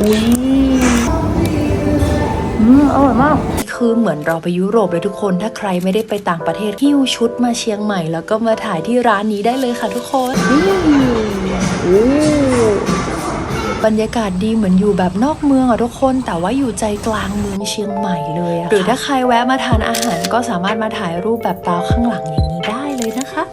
อุ้ยอืมอร่อยมากคือเหมือนเราไปยุโรปเลยทุกคน ถ้าใครไม่ได้ไปต่างประเทศหิ้วชุดมาเชียงใหม่ แล้วก็มาถ่ายที่ร้านนี้ได้เลยค่ะทุกคนอืมบรรยากาศดีเหมือนอยู่แบบนอกเมืองอะทุกคนแต่ว่าอยู่ใจกลางเมืองเชียงใหม่เลยอะหรือถ้าใครแวะมาทานอาหารก็สามารถมาถ่ายรูปแบบเปล่าข้างหลังอย่างนี้ได้เลยนะคะ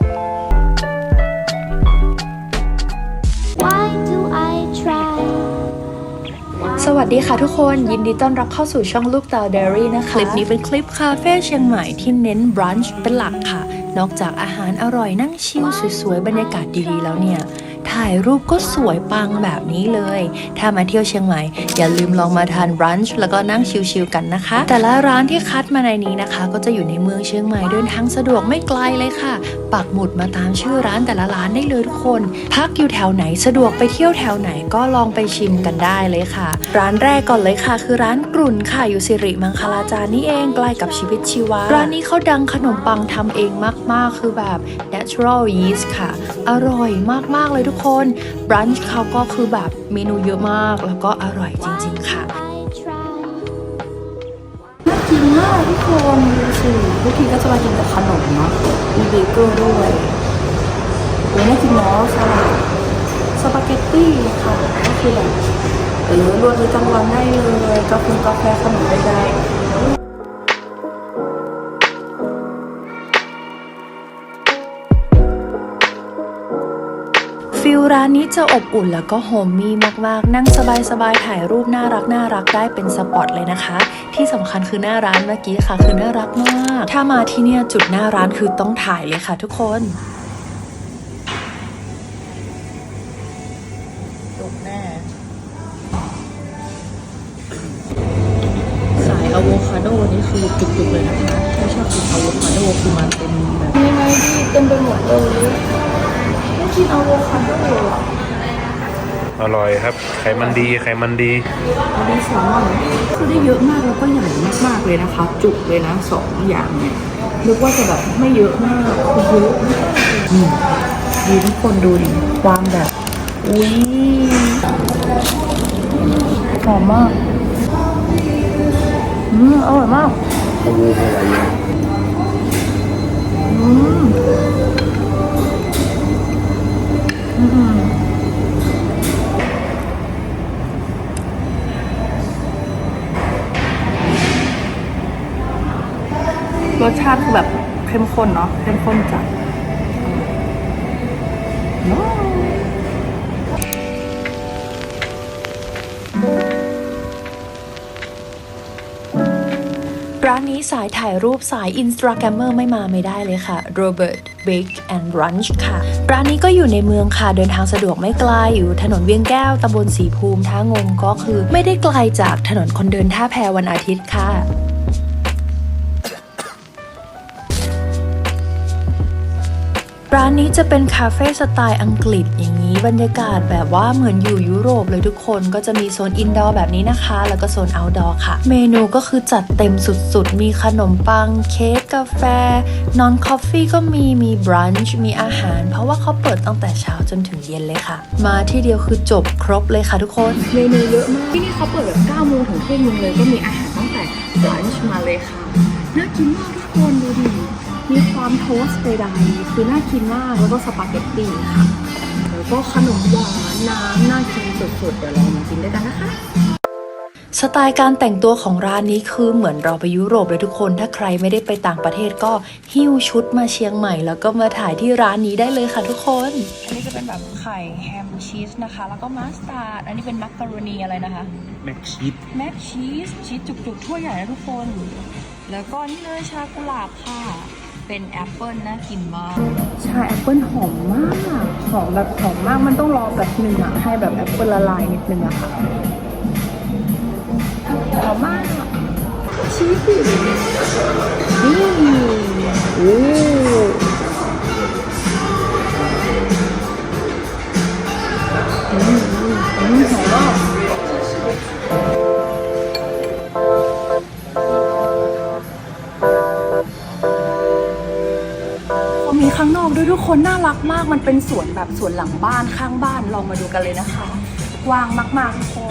สวัสดีค่ะทุกคนยินดีต้อนรับเข้าสู่ช่องลูกตาเดรี่นะคะ คลิปนี้เป็นคลิปคาเฟ่เชียงใหม่ที่เน้นบรันช์เป็นหลักค่ะ นอกจากอาหารอร่อยนั่งชิลสวยๆ บรรยากาศดีๆแล้วเนี่ย ถ่ายรูปก็สวยปังแบบนี้เลย ถ้ามาเที่ยวเชียงใหม่ อย่าลืมลองมาทานบรันช์แล้วก็นั่งชิลๆกันนะคะ แต่ละร้านที่คัดมาในนี้นะคะ ก็จะอยู่ในเมืองเชียงใหม่เดินทางสะดวกไม่ไกลเลยค่ะ ปักหมุดมาตามชื่อร้านแต่ละร้านได้เลยทุกคน พักอยู่แถวไหนสะดวกไปเที่ยวแถวไหนก็ลองไปชิมกันได้เลยค่ะ ร้านแรกก่อนเลยค่ะ คือร้านกรุ่นค่ะอยู่สิริมังคลาจารนี่เองใกล้กับชีวิตชีวาร้านนี้เขาดังขนมปังทำเองมากๆ คือแบบ natural yeast ค่ะ อร่อยมากๆเลยทุกคนบรันช์เขาก็คือแบบเมนูเยอะมากแล้วก็อร่อยจริง ๆ ค่ะน่ากินมากทุกคนดูสิทุกทีก็จะมากินกับขนมเนาะมีเบเกอร์ด้วยโอ้ยน่ากินเนาะสลัดสปาเกตตี้ค่ะก็คือแบบเออรวมในจังหวัดได้เลยกาแฟกาแฟขนมได้ ร้านนี้จะอบอุ่นแล้วก็โฮมมี่มากๆ นั่งสบายๆ ถ่ายรูปน่ารักน่ารักได้เป็นสปอตเลยนะคะ ที่สำคัญคือหน้าร้านเมื่อกี้ค่ะ คือน่ารักมาก ถ้ามาที่เนี่ยจุดหน้าร้านคือต้องถ่ายเลยค่ะทุกคนจุกแน่สายอะโวคาโดนี่คือจุกๆเลยนะคะถ้าชอบกินอะโวคาโดคือมันเป็นแบบยังไงดีเต็มไปหมดเลยไม่ กินอะโวคาโดอะอร่อยครับ ไขมันดี ไขมันดี อันนี้แซลมอนคือได้เยอะมากแล้วก็ใหญ่มากๆเลยนะคะ จุกเลยนะสองอย่างเนี่ยนึกว่าจะแบบไม่เยอะมากคือเยอะมากนี่ดีทุกคนดูดิวางแบบ อุ้ยหอมมากอืมอร่อยมากอืมอื รสชาติคือแบบเข้มข้นเนาะเข้มข้นจัดร้านนี้สายถ่ายรูปสายอินสตาแกรมเมอร์ไม่มาไม่ได้เลยค่ะ Robert Bake and Brunch ค่ะ ร้านนี้ก็อยู่ในเมืองค่ะ เดินทางสะดวกไม่ไกลอยู่ถนนเวียงแก้วตำบลสีภูมิท่างงก็คือ ไม่ได้ไกลจากถนนคนเดินท่าแพวันอาทิตย์ค่ะ ร้านนี้จะเป็นคาเฟ่สไตล์อังกฤษอย่างนี้บรรยากาศแบบว่าเหมือนอยู่ยุโรปเลยทุกคนก็จะมีโซนอินดอร์แบบนี้นะคะ แล้วก็โซนเอาท์ดอร์ค่ะ เมนูก็คือจัดเต็มสุดๆ มีขนมปัง เค้กกาแฟ นอนคอฟฟี่ก็มีมีบรันช์มีอาหาร เพราะว่าเขาเปิดตั้งแต่เช้าจนถึงเย็นเลยค่ะ มาที่เดียวคือจบครบเลยค่ะทุกคนเมนูเยอะมากที่นี่เขาเปิดแบบ9โมงถึงเที่ยงเลยก็มีอาหารตั้งแต่ลันช์มาเลยค่ะน่ากินมากทุกคนดูดิ มีความโทสต์ใดๆคือน่ากินมากแล้วก็สปาเกตตี้ค่ะ แล้วก็ขนมหวานน้ำน่ากินสุดๆ เดี๋ยวเรามากินด้วยกันนะคะ สไตล์การแต่งตัวของร้านนี้คือเหมือนเราไปยุโรปเลยทุกคน ถ้าใครไม่ได้ไปต่างประเทศก็หิ้วชุดมาเชียงใหม่ แล้วก็มาถ่ายที่ร้านนี้ได้เลยค่ะทุกคน อันนี้จะเป็นแบบไข่แฮมชีสนะคะ แล้วก็มัสตาร์ด อันนี้เป็นมักกะโรนีอะไรนะคะ แม็กชีส แม็กชีสชีสจุกๆทั่วใหญ่นะทุกคน แล้วก็นี่เลยชากุหลาบค่ะ เป็นแอปเปิลน่ากินมากชาแอปเปิลหอมมากหอมแบบหอมมากมันต้องรอแบบหนึ่งอะให้แบบแอปเปิลละลายนิดนึงอะค่ะหอมมากชีสดินี่โอ้อืมหอมมาก คนน่ารักมากมันเป็นสวนแบบสวนหลังบ้านข้างบ้านลองมาดูกันเลยนะคะกว้างมากๆทุกคน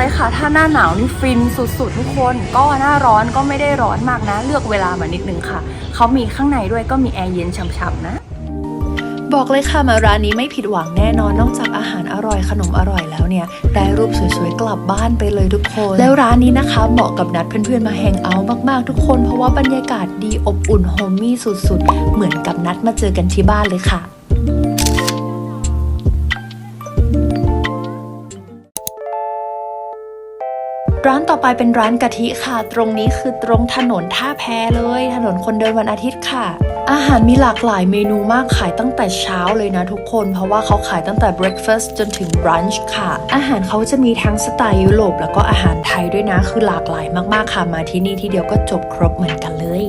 เลยค่ะ ถ้าหน้าหนาวนี่ฟินสุดๆทุกคน ก็หน้าร้อนก็ไม่ได้ร้อนมากนะ เลือกเวลามานิดนึงค่ะ เขามีข้างในด้วยก็มีแอร์เย็นฉ่ำๆนะ บอกเลยค่ะมาร้านนี้ไม่ผิดหวังแน่นอนนอกจากอาหารอร่อยขนมอร่อยแล้วเนี่ยได้รูปสวยๆกลับบ้านไปเลยทุกคน แล้วร้านนี้นะคะ เหมาะกับนัดเพื่อนๆมาแฮงเอาท์มากๆทุกคน เพราะว่าบรรยากาศดีอบอุ่นโฮมมี่สุดๆ เหมือนกับนัดมาเจอกันที่บ้านเลยค่ะ ร้านต่อไปเป็นร้านกะทิค่ะ ตรงนี้คือตรงถนนท่าแพเลย ถนนคนเดินวันอาทิตย์ค่ะ อาหารมีหลากหลายเมนูมากขายตั้งแต่เช้าเลยนะทุกคน เพราะว่าเขาขายตั้งแต่ breakfast จนถึง brunch ค่ะ อาหารเขาจะมีทั้งสไตล์ยุโรปแล้วก็อาหารไทยด้วยนะ คือหลากหลายมากๆค่ะ มาที่นี่ที่เดียวก็จบครบเหมือนกันเลย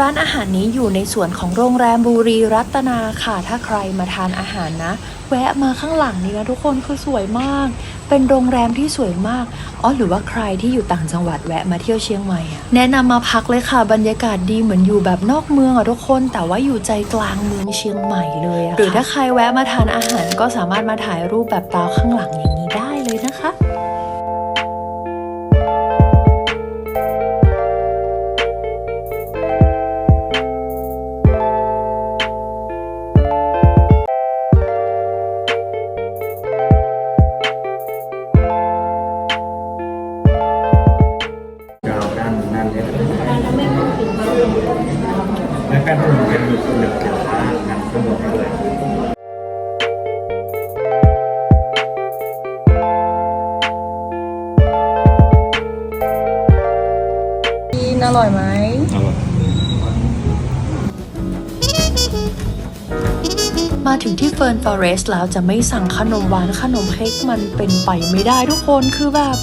ร้านอาหารนี้อยู่ในส่วนของโรงแรมบุรีรัตนาค่ะ ถ้าใครมาทานอาหารนะ แวะมาข้างหลังนี้นะทุกคนคือสวยมาก เป็นโรงแรมที่สวยมากอ๋อหรือว่าใครที่อยู่ต่างจังหวัดแวะมาเที่ยวเชียงใหม่อะแนะนำมาพักเลยค่ะบรรยากาศดีเหมือนอยู่แบบนอกเมืองอะทุกคน แต่ว่าอยู่ใจกลางเมืองเชียงใหม่เลยอะหรือถ้าใครแวะมาทานอาหารก็สามารถมาถ่ายรูปแบบตาข้างหลังอย่างนี้ได้เลยนะคะ มีคนเหลืองเกี่ยวฟ้างั้นก็หมดเลย มาถึงที่เฟิร์นฟอเรสต์แล้วจะไม่สั่งขนมหวานขนมเค้กมันเป็นไปไม่ได้ทุกคนคือแบบ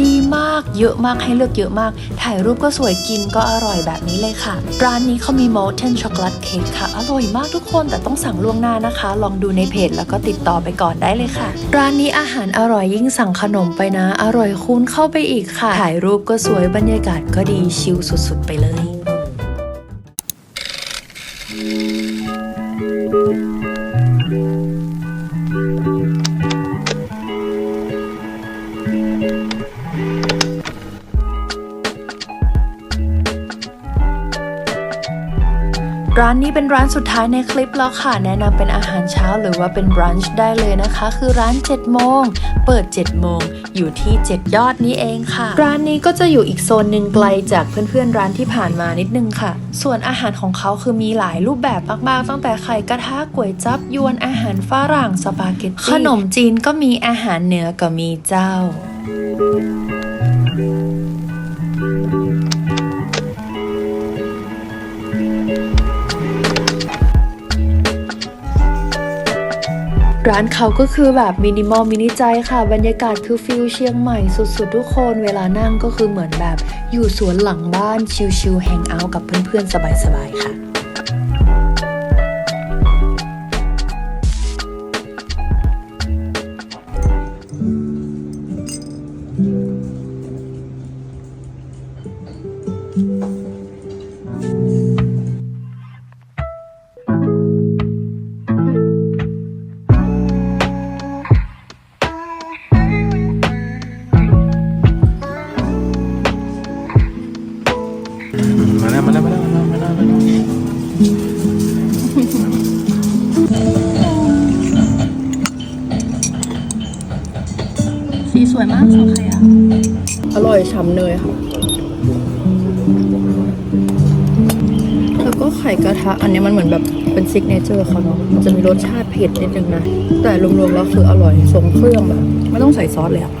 ดีมากเยอะมากให้เลือกเยอะมาก ถ่ายรูปก็สวยกินก็อร่อยแบบนี้เลยค่ะ ร้านนี้เขามี molten chocolate cake ค่ะ อร่อยมากทุกคนแต่ต้องสั่งล่วงหน้านะคะ ลองดูในเพจแล้วก็ติดต่อไปก่อนได้เลยค่ะ ร้านนี้อาหารอร่อยยิ่งสั่งขนมไปนะ อร่อยคูณเข้าไปอีกค่ะ ถ่ายรูปก็สวยบรรยากาศก็ดีชิลสุดๆ ไปเลย ร้านนี้เป็นร้านสุดท้ายในคลิปแล้วค่ะ แนะนำเป็นอาหารเช้าหรือว่าเป็นบรันช์ได้เลยนะคะ คือร้าน 7 โมง เปิด 7 โมง อยู่ที่ 7 ยอดนี้เองค่ะ ร้านนี้ก็จะอยู่อีกโซนหนึ่งไกลจากเพื่อนๆร้านที่ผ่านมานิดนึงค่ะ ส่วนอาหารของเขาคือมีหลายรูปแบบมากๆ ตั้งแต่ไข่กระทะก๋วยจับยวนอาหารฝรั่งสปาเกตตี้ขนมจีนก็มีอาหารเหนือก็มีเจ้า ร้านเขาก็คือแบบมินิมอลมินิใจค่ะ บรรยากาศคือฟิลเชียงใหม่สุดๆ ทุกคนเวลานั่งก็คือเหมือนแบบอยู่สวนหลังบ้านชิลๆแฮงเอาท์กับเพื่อนๆ สบายๆ ค่ะ สีสวยมากของใครอะ อร่อยฉ่ำเนยค่ะ แล้วก็ไข่กระทะ อันนี้มันเหมือนแบบเป็นซิกเนเจอร์เขาเนาะ มันจะมีรสชาติเผ็ดนิดนึงนะ แต่รวมๆแล้วคืออร่อยทรงเครื่องแบบ ไม่ต้องใส่ซอสเลยอะ